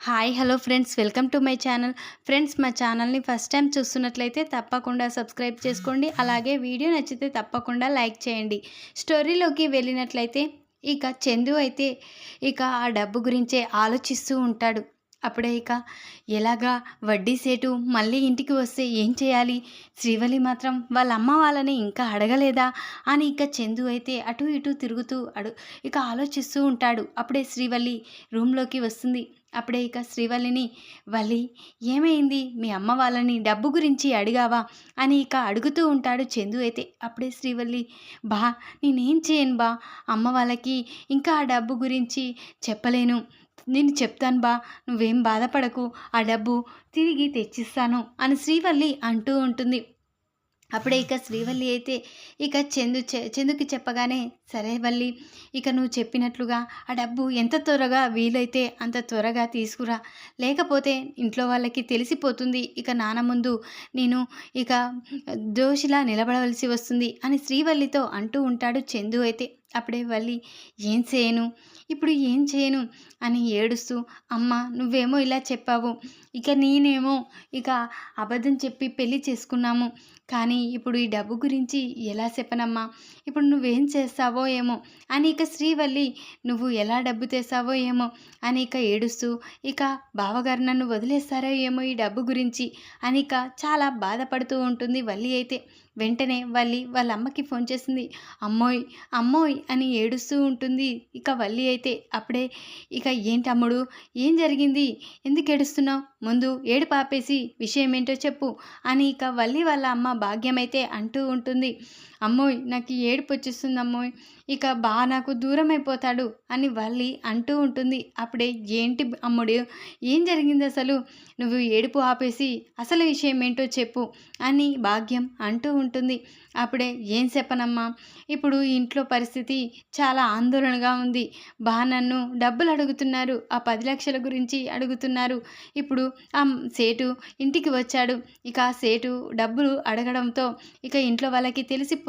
Hi hello friends. Welcome to my channel. Friends మా ఛానల్ని first time చూస్తున్నట్లయితే తప్పకుండా సబ్స్క్రైబ్ చేసుకోండి. అలాగే వీడియో నచ్చితే తప్పకుండా లైక్ చేయండి. స్టోరీలోకి వెళ్ళినట్లయితే ఇక చందు అయితే ఇక ఆ డబ్బు గురించే ఆలోచిస్తూ ఉంటాడు. అప్పుడే ఇక ఎలాగా వడ్డీ సేటు మళ్ళీ ఇంటికి వస్తే ఏం చేయాలి? శ్రీవల్లి మాత్రం వాళ్ళ అమ్మ వాళ్ళని ఇంకా అడగలేదా? అని ఇక చందు అయితే అటు ఇటు తిరుగుతూ అడు ఇక ఆలోచిస్తూ ఉంటాడు. అప్పుడే శ్రీవల్లి రూమ్లోకి వస్తుంది. అప్పుడే ఇక శ్రీవల్లిని వల్లి ఏమైంది? మీ అమ్మ వాళ్ళని డబ్బు గురించి అడిగావా? అని ఇక అడుగుతూ ఉంటాడు చందు అయితే. అప్పుడే శ్రీవల్లి బా నేనేం చేయను బా. అమ్మ వాళ్ళకి ఇంకా ఆ డబ్బు గురించి చెప్పలేను. నేను చెప్తాను బా. నువ్వేం బాధపడకు. ఆ డబ్బు తిరిగి తెచ్చిస్తాను అని శ్రీవల్లి అంటూ ఉంటుంది. అప్పుడే ఇక శ్రీవల్లి అయితే ఇక చందు చె చందుకి చెప్పగానే సరే వల్లి ఇక నువ్వు చెప్పినట్లుగా ఆ డబ్బు ఎంత త్వరగా వీలైతే అంత త్వరగా తీసుకురా. లేకపోతే ఇంట్లో వాళ్ళకి తెలిసిపోతుంది ఇక నాన్న ముందు నేను ఇక దోషిలా నిలబడవలసి వస్తుంది అని శ్రీవల్లితో అంటూ ఉంటాడు చందు అయితే. అప్పుడే వల్లి ఏం చేయను? ఇప్పుడు ఏం చేయను? అని ఏడుస్తూ అమ్మ నువ్వేమో ఇలా చెప్పావు. ఇక నేనేమో ఇక అబద్ధం చెప్పి పెళ్ళి చేసుకున్నాము. కానీ ఇప్పుడు ఈ డబ్బు గురించి ఎలా చెప్పనమ్మా? ఇప్పుడు నువ్వేం చేస్తావో ఏమో? అని ఇక శ్రీవల్లి నువ్వు ఎలా డబ్బు తెస్తావో ఏమో? అని ఇక ఏడుస్తూ ఇక బావగారు నన్ను వదిలేస్తారో ఏమో ఈ డబ్బు గురించి? అని ఇక చాలా బాధపడుతూ ఉంటుంది వల్లి అయితే. వెంటనే వల్లి వాళ్ళ అమ్మకి ఫోన్ చేసింది అమ్మోయ్ అమ్మోయ్ అని ఏడుస్తూ ఉంటుంది ఇక వల్లి అయితే. అప్పుడే ఇక ఏంటమ్ముడు ఏం జరిగింది? ఎందుకు ఏడుస్తున్నావు? ముందు ఏడు పాపేసి విషయం ఏంటో చెప్పు అని ఇక వల్లి వాళ్ళ అమ్మ భాగ్యమైతే అంటూ ఉంటుంది. అమ్మోయ్ నాకు ఏడుపు వచ్చేస్తుంది అమ్మోయ్. ఇక బా నాకు దూరం అయిపోతాడు అని వల్లి అంటూ ఉంటుంది. అప్పుడే ఏంటి అమ్ముడు ఏం జరిగింది అసలు? నువ్వు ఏడుపు ఆపేసి అసలు విషయం ఏంటో చెప్పు అని భాగ్యం అంటూ ఉంటుంది. అప్పుడే ఏం చెప్పనమ్మా? ఇప్పుడు ఇంట్లో పరిస్థితి చాలా ఆందోళనగా ఉంది. బా నన్ను డబ్బులు అడుగుతున్నారు ఆ పది లక్షల గురించి అడుగుతున్నారు. ఇప్పుడు ఆ సేటు ఇంటికి వచ్చాడు. ఇక ఆ సేటు డబ్బులు అడగడంతో ఇక ఇంట్లో వాళ్ళకి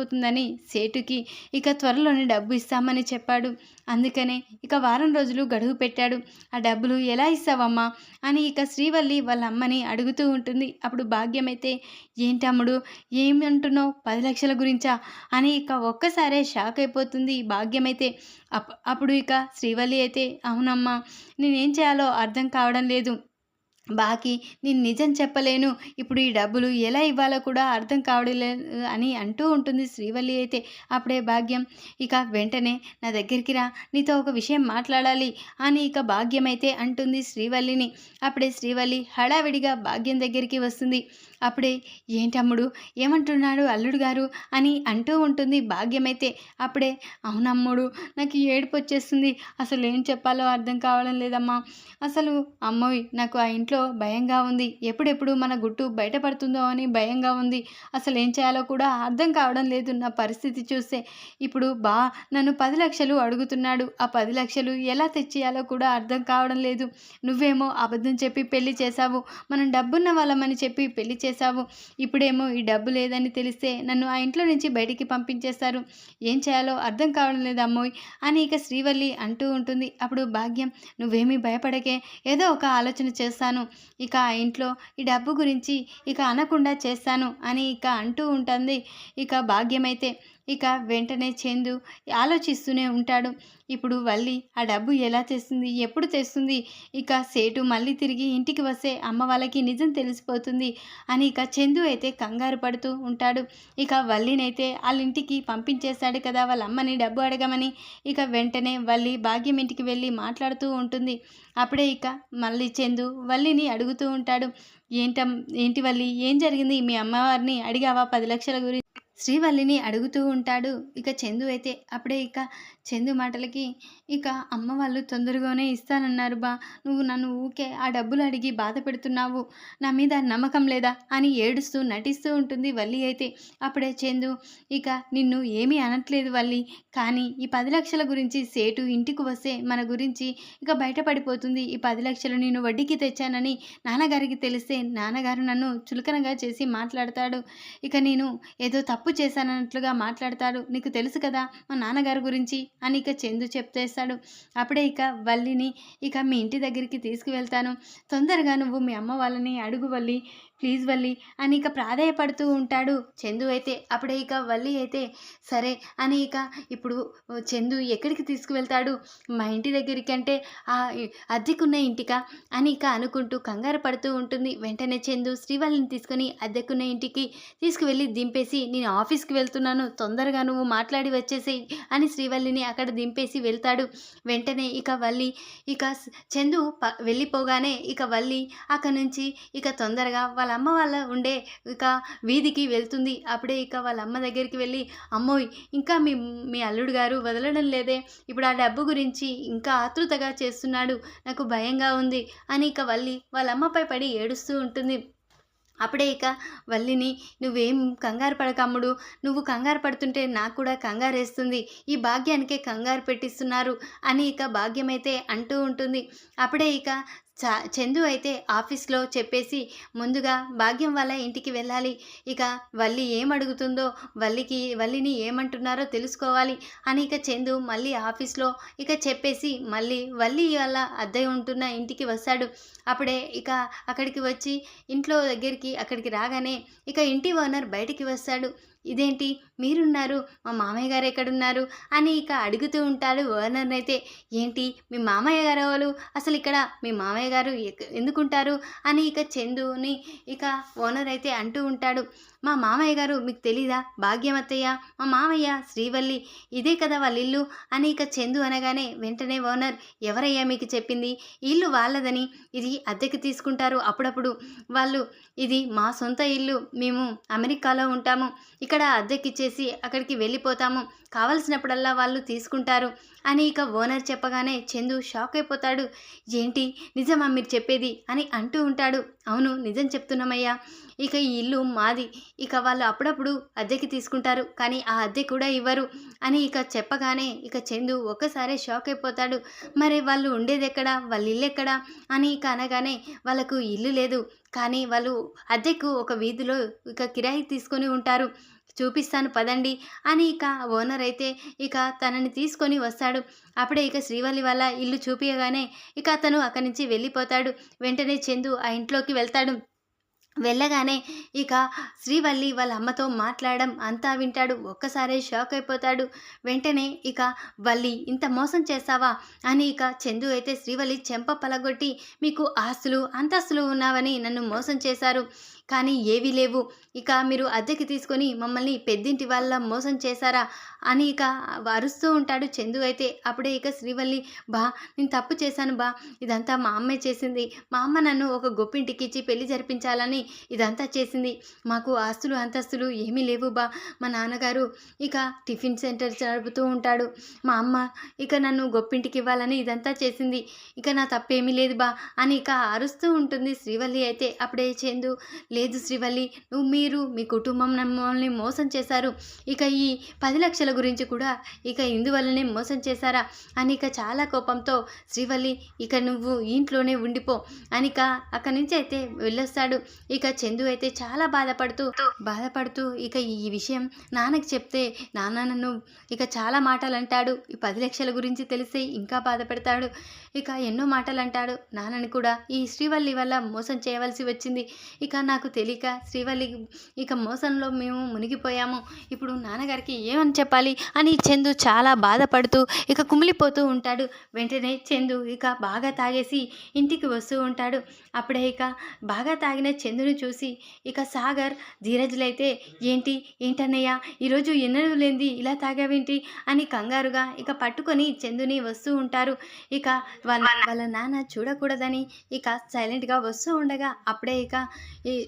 తెలిసిపోతుందని సేటుకి ఇక త్వరలోనే డబ్బు ఇస్తామని చెప్పాడు. అందుకనే ఇక వారం రోజులు గడువు పెట్టాడు. ఆ డబ్బులు ఎలా ఇస్తావమ్మా? అని ఇక శ్రీవల్లి వాళ్ళ అమ్మని అడుగుతూ ఉంటుంది. అప్పుడు భాగ్యమైతే ఏంటమ్ముడు ఏమంటున్నావు పది లక్షల గురించా? అని ఇక ఒక్కసారే షాక్ అయిపోతుంది భాగ్యమైతే. అప్ అప్పుడు ఇక శ్రీవల్లి అయితే అవునమ్మా నేనేం చేయాలో అర్థం కావడం లేదు. బాకీ నేను నిజం చెప్పలేను. ఇప్పుడు ఈ డబ్బులు ఎలా ఇవ్వాలో కూడా అర్థం కావడం లేదు అని అంటూ ఉంటుంది శ్రీవల్లి అయితే. అప్పుడే భాగ్యం ఇక వెంటనే నా దగ్గరికి రా నీతో ఒక విషయం మాట్లాడాలి అని ఇక భాగ్యం అయితే అంటుంది శ్రీవల్లిని. అప్పుడే శ్రీవల్లి హడావిడిగా భాగ్యం దగ్గరికి వస్తుంది. అప్పుడే ఏంటమ్ముడు? ఏమంటున్నాడు అల్లుడు గారు? అని అంటూ ఉంటుంది భాగ్యమైతే. అప్పుడే అవునమ్ముడు నాకు ఏడుపు వచ్చేస్తుంది. అసలు ఏం చెప్పాలో అర్థం కావడం లేదమ్మా. అసలు అమ్మోయ్ నాకు ఆ ఇంట్లో భయంగా ఉంది. ఎప్పుడెప్పుడు మన గుట్టు బయటపడుతుందో అని భయంగా ఉంది. అసలు ఏం చేయాలో కూడా అర్థం కావడం లేదు నా పరిస్థితి చూస్తే. ఇప్పుడు బా నన్ను పది లక్షలు అడుగుతున్నాడు. ఆ పది లక్షలు ఎలా తెచ్చేయాలో కూడా అర్థం కావడం లేదు. నువ్వేమో అబద్ధం చెప్పి పెళ్ళి చేశావు. మనం డబ్బున్న వాళ్ళమని చెప్పి పెళ్ళి చేశావు? ఇప్పుడేమో ఈ డబ్బు లేదని తెలిస్తే నన్ను ఆ ఇంట్లో నుంచి బయటికి పంపించేస్తారు. ఏం చేయాలో అర్థం కావడం లేదు అమ్మోయ్ అని ఇక శ్రీవల్లి అంటూ ఉంటుంది. అప్పుడు భాగ్యం నువ్వేమీ భయపడకే ఏదో ఒక ఆలోచన చేస్తాను. ఇక ఆ ఇంట్లో ఈ డబ్బు గురించి ఇక అనకుండా చేస్తాను అని ఇక అంటూ ఉంటుంది. ఇక భాగ్యమైతే ఇక వెంటనే చందు ఆలోచిస్తూనే ఉంటాడు. ఇప్పుడు వల్లి ఆ డబ్బు ఎలా తెస్తుంది? ఎప్పుడు తెస్తుంది? ఇక సేటు మళ్ళీ తిరిగి ఇంటికి వస్తే అమ్మ వాళ్ళకి నిజం తెలిసిపోతుంది అని ఇక చందు అయితే కంగారు పడుతూ ఉంటాడు. ఇక వల్లినైతే వాళ్ళ ఇంటికి పంపించేస్తాడు కదా వాళ్ళ అమ్మని డబ్బు అడగమని. ఇక వెంటనే వల్లి భాగ్యం ఇంటికి వెళ్ళి మాట్లాడుతూ ఉంటుంది. అప్పుడే ఇక మళ్ళీ చందు వల్లిని అడుగుతూ ఉంటాడు. ఏంట ఏంటి వల్లి? ఏం జరిగింది? మీ అమ్మవారిని అడిగావా? పది లక్షల గురించి శ్రీవల్లిని అడుగుతూ ఉంటాడు. ఇక చందు అయితే అప్పుడే ఇక చందు మాటలకి ఇక అమ్మ వాళ్ళు తొందరగానే ఇస్తానన్నారు బా. నువ్వు నన్ను ఊకే ఆ డబ్బులు అడిగి బాధ పెడుతున్నావు. నా మీద నమ్మకం లేదా? అని ఏడుస్తూ నటిస్తూ ఉంటుంది వల్లి అయితే. అప్పుడే చందు ఇక నిన్ను ఏమీ అనట్లేదు వల్లి. కానీ ఈ పది లక్షల గురించి సేటు ఇంటికి వస్తే మన గురించి ఇక బయటపడిపోతుంది. ఈ పది లక్షలు నేను వడ్డీకి తెచ్చానని నాన్నగారికి తెలిస్తే నాన్నగారు నన్ను చులకనగా చేసి మాట్లాడతాడు. ఇక నేను ఏదో తప్పు తప్పు చేశానన్నట్లుగా మాట్లాడతాడు. నీకు తెలుసు కదా మా నాన్నగారి గురించి అని ఇక చందు చెప్తేస్తాడు అప్పుడే ఇక వల్లిని ఇక మీ ఇంటి దగ్గరికి తీసుకువెళ్తాను. తొందరగా నువ్వు మీ అమ్మ వాళ్ళని అడుగు వల్లి. ప్లీజ్ వల్లి అని ఇక ప్రాధాయపడుతూ ఉంటాడు. చందు అయితే అప్పుడే ఇక వల్లి అయితే సరే అని ఇక ఇప్పుడు చందు ఎక్కడికి తీసుకువెళ్తాడు? మా ఇంటి దగ్గరికి అంటే ఆ అద్దెకున్న ఇంటికా? అని ఇక అనుకుంటూ కంగారు పడుతూ ఉంటుంది. వెంటనే చందు శ్రీవల్లిని తీసుకొని అద్దెకున్న ఇంటికి తీసుకువెళ్ళి దింపేసి నేను ఆఫీస్కి వెళ్తున్నాను. తొందరగా నువ్వు మాట్లాడి వచ్చేసి అని శ్రీవల్లిని అక్కడ దింపేసి వెళ్తాడు. వెంటనే ఇక వల్లి ఇక చందు వెళ్ళిపోగానే ఇక వల్లి అక్కడి నుంచి ఇక తొందరగా వాళ్ళ అమ్మ వాళ్ళ ఉండే ఇక వీధికి వెళ్తుంది. అప్పుడే ఇక వాళ్ళ అమ్మ దగ్గరికి వెళ్ళి అమ్మోయ్ ఇంకా మీ మీ అల్లుడు గారు వదలడం లేదే. ఇప్పుడు ఆ డబ్బు గురించి ఇంకా ఆతృతగా చేస్తున్నాడు. నాకు భయంగా ఉంది అని ఇక వల్లి వాళ్ళ అమ్మపై పడి ఏడుస్తూ ఉంటుంది. అప్పుడే ఇక వల్లిని నువ్వేం కంగారు పడకమ్ముడు. నువ్వు కంగారు పడుతుంటే నాకు కూడా కంగారు వేస్తుంది ఈ భాగ్యానికే కంగారు పెట్టిస్తున్నారు అని ఇక భాగ్యమైతే అంటూ ఉంటుంది. అప్పుడే ఇక చా చందు అయితే ఆఫీస్లో చెప్పేసి ముందుగా భాగ్యం వాళ్ళ ఇంటికి వెళ్ళాలి. ఇక వల్లి ఏమడుగుతుందో వల్లికి వల్లిని ఏమంటున్నారో తెలుసుకోవాలి అని ఇక చందు మళ్ళీ ఆఫీస్లో ఇక చెప్పేసి మళ్ళీ వల్లి వాళ్ళ అద్దయ్య ఉంటున్న ఇంటికి వస్తాడు. అప్పుడే ఇక అక్కడికి వచ్చి ఇంట్లో దగ్గరికి అక్కడికి రాగానే ఇక ఇంటి ఓనర్ బయటికి వస్తాడు. ఇదేంటి? మీరున్నారు? మా మామయ్య గారు ఎక్కడున్నారు? అని ఇక అడుగుతూ ఉంటాడు ఓనర్ అయితే. ఏంటి? మీ మామయ్య గారు ఎవరు? అసలు ఇక్కడ మీ మామయ్య గారు ఎందుకుంటారు? అని ఇక చందుని ఇక ఓనర్ అయితే అంటూ ఉంటాడు. మా మామయ్య గారు మీకు తెలీదా? భాగ్యమత్తయ్య. మా మామయ్య శ్రీవల్లి ఇదే కదా వాళ్ళ ఇల్లు అని ఇక చందు అనగానే వెంటనే ఓనర్ ఎవరయ్యా మీకు చెప్పింది? ఇల్లు వాళ్ళదని. ఇది అద్దెకి తీసుకుంటారు అప్పుడప్పుడు. వాళ్ళు ఇది మా సొంత ఇల్లు. మేము అమెరికాలో ఉంటాము. ఇక్కడ అద్దెకిచ్చేసి అక్కడికి వెళ్ళిపోతాము. కావలసినప్పుడల్లా వాళ్ళు తీసుకుంటారు అని ఇక ఓనర్ చెప్పగానే చందు షాక్ అయిపోతాడు. ఏంటి? నిజమా మీరు చెప్పేది? అని అంటూ ఉంటాడు. అవును నిజం చెప్తున్నామయ్యా. ఇక ఈ ఇల్లు మాది. ఇక వాళ్ళు అప్పుడప్పుడు అద్దెకి తీసుకుంటారు. కానీ ఆ అద్దె కూడా ఇవ్వరు అని ఇక చెప్పగానే ఇక చందు ఒక్కసారే షాక్ అయిపోతాడు. మరి వాళ్ళు ఉండేది ఎక్కడ వాళ్ళ ఇల్లు ఎక్కడ? అని ఇక అనగానే వాళ్ళకు ఇల్లు లేదు. కానీ వాళ్ళు అద్దెకు ఒక వీధిలో ఇక కిరాయి తీసుకొని ఉంటారు. చూపిస్తాను పదండి అని ఇక ఓనర్ అయితే ఇక తనని తీసుకొని వస్తాడు. అప్పుడే ఇక శ్రీవల్లి వల్ల ఇల్లు చూపించగానే ఇక అతను అక్కడి నుంచి వెళ్ళిపోతాడు. వెంటనే చందు ఆ ఇంట్లోకి వెళ్తాడు. వెళ్ళగానే ఇక శ్రీవల్లి వాళ్ళ అమ్మతో మాట్లాడడం అంతా వింటాడు. ఒక్కసారే షాక్ అయిపోతాడు. వెంటనే ఇక వల్లి ఇంత మోసం చేస్తావా అని ఇక చందు అయితే శ్రీవల్లి చెంప పలగొట్టి మీకు ఆస్తులు అంతస్తులు ఉన్నావని నన్ను మోసం చేశారు. కానీ ఏవీ లేవు. ఇక మీరు అద్దెకి తీసుకొని మమ్మల్ని పెద్దింటి వాళ్ళ మోసం చేశారా అని ఇక అరుస్తూ ఉంటాడు చందు అయితే. అప్పుడే ఇక శ్రీవల్లి బా నేను తప్పు చేశాను బా. ఇదంతా మా అమ్మే చేసింది. మా అమ్మ నన్ను ఒక గొప్పింటికి ఇచ్చి పెళ్ళి జరిపించాలని ఇదంతా చేసింది. మాకు ఆస్తులు అంతస్తులు ఏమీ లేవు బా. మా నాన్నగారు ఇక టిఫిన్ సెంటర్ జరుపుతూ ఉంటాడు. మా అమ్మ ఇక నన్ను గొప్పింటికి ఇవ్వాలని ఇదంతా చేసింది. ఇక నా తప్పేమీ లేదు బా అని ఇక అరుస్తూ ఉంటుంది శ్రీవల్లి అయితే. అప్పుడే చందు లేదు శ్రీవల్లి నువ్వు మీరు మీ కుటుంబం మమ్మల్ని మోసం చేశారు. ఇక ఈ పది లక్షల గురించి కూడా ఇక ఇందువల్లనే మోసం చేశారా? అని ఇక చాలా కోపంతో శ్రీవల్లి ఇక నువ్వు ఇంట్లోనే ఉండిపో. అని ఇక అక్కడి నుంచి అయితే వెళ్ళొస్తాడు. ఇక చందు అయితే చాలా బాధపడుతూ బాధపడుతూ ఇక ఈ విషయం నాన్నకి చెప్తే నాన్న నన్ను ఇక చాలా మాటలు అంటాడు ఈ పది లక్షల గురించి తెలిస్తే ఇంకా బాధపడతాడు. ఇక ఎన్నో మాటలు అంటాడు నాన్నని కూడా ఈ శ్రీవల్లి వల్ల మోసం చేయవలసి వచ్చింది. ఇక నాకు తెలియక శ్రీవల్లి ఇక మోసంలో మేము మునిగిపోయాము. ఇప్పుడు నాన్నగారికి ఏమని చెప్పాలి? అని చందు చాలా బాధపడుతూ ఇక కుమిలిపోతూ ఉంటాడు. వెంటనే చందు ఇక బాగా తాగేసి ఇంటికి వస్తూ ఉంటాడు. అప్పుడే ఇక బాగా తాగిన చందుని చూసి ఇక సాగర్ ధీరజ్లైతే ఏంటి? ఏంటన్నయ్య? ఈరోజు ఎన్నడూ లేనిది ఇలా తాగావేంటి? అని కంగారుగా ఇక పట్టుకొని చందుని వస్తూ ఉంటారు. ఇక వాళ్ళ వాళ్ళ నాన్న చూడకూడదని ఇక సైలెంట్గా వస్తూ ఉండగా అప్పుడే ఇక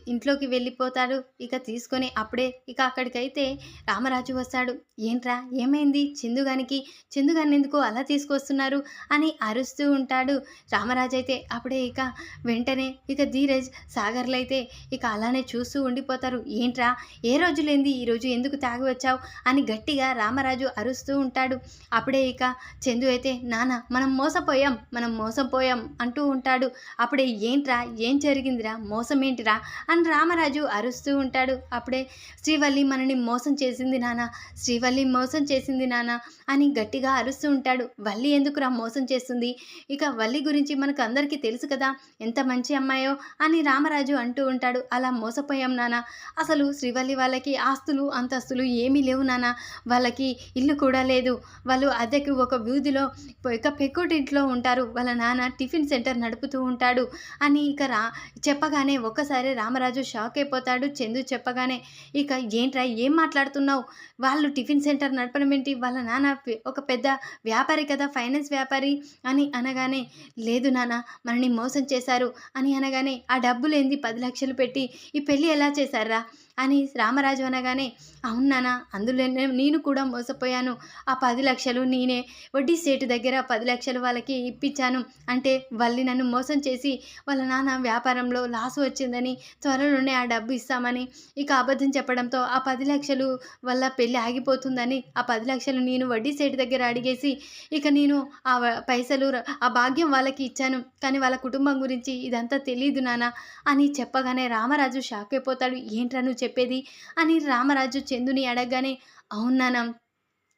ఇంట్లోకి వెళ్ళిపోతాడు. ఇక తీసుకొని అప్పుడే ఇక అక్కడికైతే రామరాజు వస్తాడు. ఏంట్రా ఏమైంది? చందుగానికి చందుగాని ఎందుకు అలా తీసుకొస్తున్నారు? అని అరుస్తూ ఉంటాడు రామరాజు అయితే. అప్పుడే ఇక వెంటనే ఇక ధీరజ్ సాగర్లు అయితే ఇక అలానే చూస్తూ ఉండిపోతారు. ఏంట్రా ఏ రోజు లేంది ఈరోజు ఎందుకు తాగి వచ్చావు? అని గట్టిగా రామరాజు అరుస్తూ ఉంటాడు. అప్పుడే ఇక చందు అయితే నాన్న మనం మోసపోయాం మనం మోసపోయాం అంటూ ఉంటాడు. అప్పుడే ఏంట్రా ఏం జరిగిందిరా? మోసం ఏంటిరా అని రామరాజు అరుస్తూ ఉంటాడు. అప్పుడే శ్రీవల్లి మనని మోసం చేసింది నాన్న శ్రీవల్లి మోసం చేసింది నాన్న అని గట్టిగా అరుస్తూ ఉంటాడు. వల్లి ఎందుకురా మోసం చేస్తుంది? ఇక వల్లి గురించి మనకు అందరికీ తెలుసు కదా ఎంత మంచి అమ్మాయో అని రామరాజు అంటూ ఉంటాడు. అలా మోసపోయాం నాన్న అసలు శ్రీవల్లి వాళ్ళకి ఆస్తులు అంతస్తులు ఏమీ లేవు నాన్న వాళ్ళకి ఇల్లు కూడా లేదు. వాళ్ళు అద్దెకు ఒక వీధిలో ఇక పెక్కుటింట్లో ఉంటారు. వాళ్ళ నాన్న టిఫిన్ సెంటర్ నడుపుతూ ఉంటాడు అని ఇక రా చెప్పగానే ఒక్కసారి రామరాజు షాక్ అయిపోతాడు. చందు చెప్పగానే ఇక ఏంట్రా ఏం మాట్లాడుతున్నావు? వాళ్ళు టిఫిన్ సెంటర్ నడపడం ఏంటి వాళ్ళ నాన్న ఒక పెద్ద వ్యాపారి కదా ఫైనాన్స్ వ్యాపారి అని అనగానే లేదు నాన్న మనని మోసం చేశారు అని అనగానే ఆ డబ్బులు ఏంది పది లక్షలు పెట్టి ఈ పెళ్ళి ఎలా చేశారా? అని రామరాజు అనగానే అవును నాన్న అందులోనే నేను కూడా మోసపోయాను. ఆ పది లక్షలు నేనే వడ్డీ సేటు దగ్గర పది లక్షలు వాళ్ళకి ఇప్పించాను అంటే వాళ్ళు నన్ను మోసం చేసి వాళ్ళ నాన్న వ్యాపారంలో లాస్ వచ్చిందని త్వరలోనే ఆ డబ్బు ఇస్తామని ఇక అబద్ధం చెప్పడంతో ఆ పది లక్షలు వల్ల పెళ్ళి ఆగిపోతుందని ఆ పది లక్షలు నేను వడ్డీ సేటు దగ్గర అడిగేసి ఇక నేను ఆ పైసలు ఆ భాగ్యం వాళ్ళకి ఇచ్చాను. కానీ వాళ్ళ కుటుంబం గురించి ఇదంతా తెలియదు నాన్న అని చెప్పగానే రామరాజు షాక్ అయిపోతాడు. ఏంట్రా నువ్వు చెప్పేది? అని రామరాజు చందుని అడగగానే అవును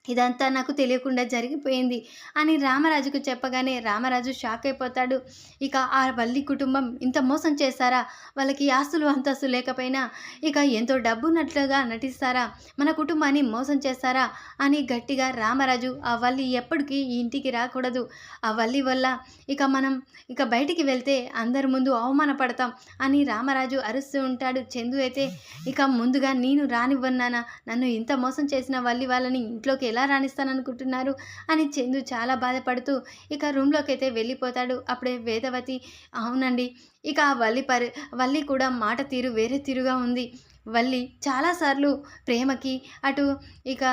ఇదంతా నాకు తెలియకుండా జరిగిపోయింది అని రామరాజుకు చెప్పగానే రామరాజు షాక్ అయిపోతాడు. ఇక ఆ వల్లి కుటుంబం ఇంత మోసం చేస్తారా వాళ్ళకి ఆస్తులు అంతస్తు లేకపోయినా ఇక ఎంతో డబ్బున్నట్లుగా నటిస్తారా? మన కుటుంబాన్ని మోసం చేస్తారా? అని గట్టిగా రామరాజు ఆ వల్లి ఎప్పటికీ ఈ ఇంటికి రాకూడదు. ఆ వల్లి వల్ల ఇక మనం ఇక బయటికి వెళ్తే అందరి ముందు అవమానపడతాం అని రామరాజు అరుస్తూ ఉంటాడు. చందు అయితే ఇక ముందుగా నేను రానివ్వన్నానా నన్ను ఇంత మోసం చేసిన వల్లి వాళ్ళని ఇంట్లోకి ఎలా రాణిస్తాననుకుంటున్నారు? అని చందు చాలా బాధపడుతూ ఇక రూమ్లోకి అయితే వెళ్ళిపోతాడు. అప్పుడే వేదవతి అవునండి ఇక ఆ వల్లి పరి వల్లి కూడా మాట తీరు వేరే తీరుగా ఉంది. వల్లి చాలాసార్లు ప్రేమకి అటు ఇక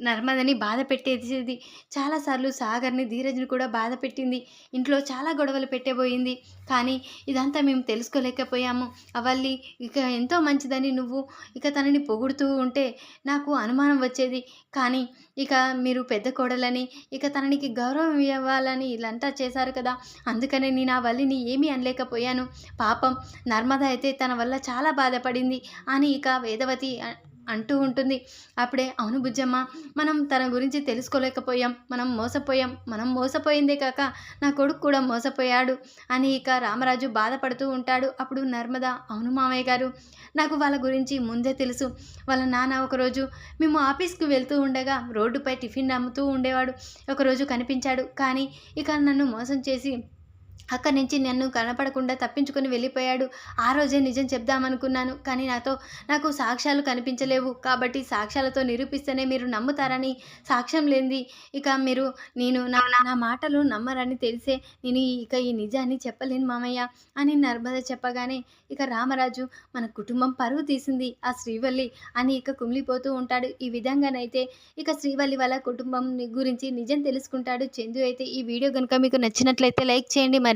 నర్మదని బాధ పెట్టేది చాలాసార్లు సాగర్ని ధీరజ్ని కూడా బాధ పెట్టింది. ఇంట్లో చాలా గొడవలు పెట్టేబోయింది. కానీ ఇదంతా మేము తెలుసుకోలేకపోయాము. అవల్లి ఇక ఎంతో మంచిదని నువ్వు ఇక తనని పొగుడుతూ ఉంటే నాకు అనుమానం వచ్చేది. కానీ ఇక మీరు పెద్ద కోడలని ఇక తననికి గౌరవం ఇవ్వాలని ఇలాంటా చేశారు కదా. అందుకనే నేను ఆ వల్లిని ఏమీ అనలేకపోయాను. పాపం నర్మద అయితే తన వల్ల చాలా బాధపడింది. అని ఇక వేదవతి అంటూ ఉంటుంది. అప్పుడే అవును బుజ్జమ్మ మనం తన గురించి తెలుసుకోలేకపోయాం. మనం మోసపోయాం. మనం మోసపోయిందే కాక నా కొడుకు కూడా మోసపోయాడు అని ఇక రామరాజు బాధపడుతూ ఉంటాడు. అప్పుడు నర్మద అవును మామయ్య గారు నాకు వాళ్ళ గురించి ముందే తెలుసు. వాళ్ళ నాన్న ఒకరోజు మేము ఆఫీస్కి వెళ్తూ ఉండగా రోడ్డుపై టిఫిన్ అమ్ముతూ ఉండేవాడు. ఒకరోజు కనిపించాడు. కానీ ఇక నన్ను మోసం చేసి అక్కడి నుంచి నన్ను కనపడకుండా తప్పించుకొని వెళ్ళిపోయాడు. ఆ రోజే నిజం చెప్దామనుకున్నాను. కానీ నాతో నాకు సాక్ష్యాలు కనిపించలేవు. కాబట్టి సాక్ష్యాలతో నిరూపిస్తేనే మీరు నమ్ముతారని సాక్ష్యం లేనిది. ఇక మీరు నేను నా నా మాటలు నమ్మరని తెలిసే నేను ఇక ఈ నిజాన్ని చెప్పలేను మామయ్య అని నర్మద చెప్పగానే ఇక రామరాజు మన కుటుంబం పరువు తీసింది. ఆ శ్రీవల్లి అని ఇక కుమిలిపోతూ ఉంటాడు. ఈ విధంగానైతే ఇక శ్రీవల్లి వాళ్ళ కుటుంబం గురించి నిజం తెలుసుకుంటాడు. చందు అయితే ఈ వీడియో కనుక మీకు నచ్చినట్లయితే లైక్ చేయండి. మరి